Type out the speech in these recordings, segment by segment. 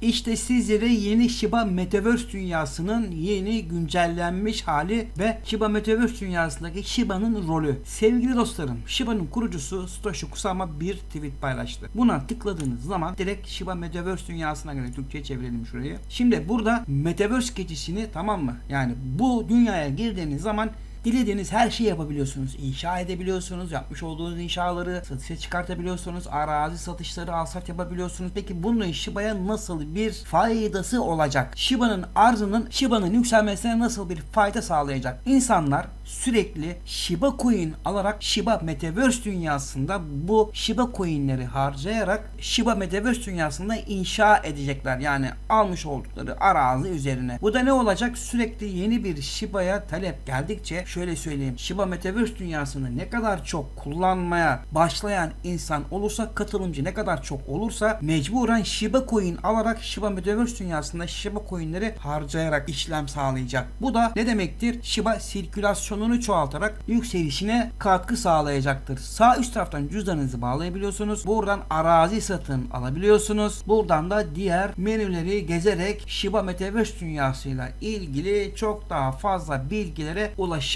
İşte sizlere yeni Shiba Metaverse dünyasının yeni güncellenmiş hali ve Shiba Metaverse dünyasındaki Shiba'nın rolü. Sevgili dostlarım, Shiba'nın kurucusu Satoshi Kusama bir tweet paylaştı. Buna tıkladığınız zaman direkt Shiba Metaverse dünyasına göre Türkçe'ye çevirelim şurayı. Şimdi burada Metaverse geçişini tamam mı? Yani bu dünyaya girdiğiniz zaman Dilediğiniz her şeyi yapabiliyorsunuz. İnşa edebiliyorsunuz. Yapmış olduğunuz inşaları satışa çıkartabiliyorsunuz. Arazi satışları alsat yapabiliyorsunuz. Peki bunun Shiba'ya nasıl bir faydası olacak? Shiba'nın arzının Shiba'nın yükselmesine nasıl bir fayda sağlayacak? İnsanlar sürekli Shiba coin alarak Shiba Metaverse dünyasında bu Shiba coinleri harcayarak Shiba Metaverse dünyasında inşa edecekler. Yani almış oldukları arazi üzerine. Bu da ne olacak? Sürekli yeni bir Shiba'ya talep geldikçe şöyle söyleyeyim. Shiba Metaverse dünyasını ne kadar çok kullanmaya başlayan insan olursa katılımcı ne kadar çok olursa mecburen Shiba coin alarak Shiba Metaverse dünyasında Shiba coinleri harcayarak işlem sağlayacak. Bu da ne demektir? Shiba sirkülasyonunu çoğaltarak yükselişine katkı sağlayacaktır. Sağ üst taraftan cüzdanınızı bağlayabiliyorsunuz. Buradan arazi satın alabiliyorsunuz. Buradan da diğer menüleri gezerek Shiba Metaverse dünyasıyla ilgili çok daha fazla bilgilere ulaşabilirsiniz.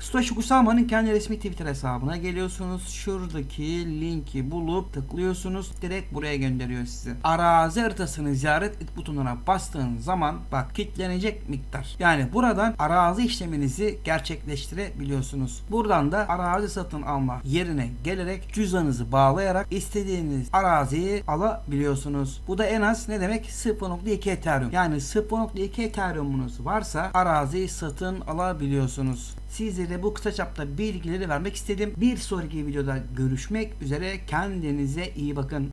Satoshi Kusama'nın kendi resmi Twitter hesabına geliyorsunuz. Şuradaki linki bulup tıklıyorsunuz. Direkt buraya gönderiyor sizi. Arazi haritasını ziyaret et butonuna bastığın zaman bak kilitlenecek miktar. Yani buradan arazi işleminizi gerçekleştirebiliyorsunuz. Buradan da arazi satın alma yerine gelerek cüzdanınızı bağlayarak istediğiniz araziyi alabiliyorsunuz. Bu da en az ne demek? 0.2 Ethereum. Yani 0.2 Ethereum'unuz varsa araziyi satın alabiliyorsunuz. Sizlere bu kısa çapta bilgileri vermek istedim. Bir sonraki videoda görüşmek üzere. Kendinize iyi bakın.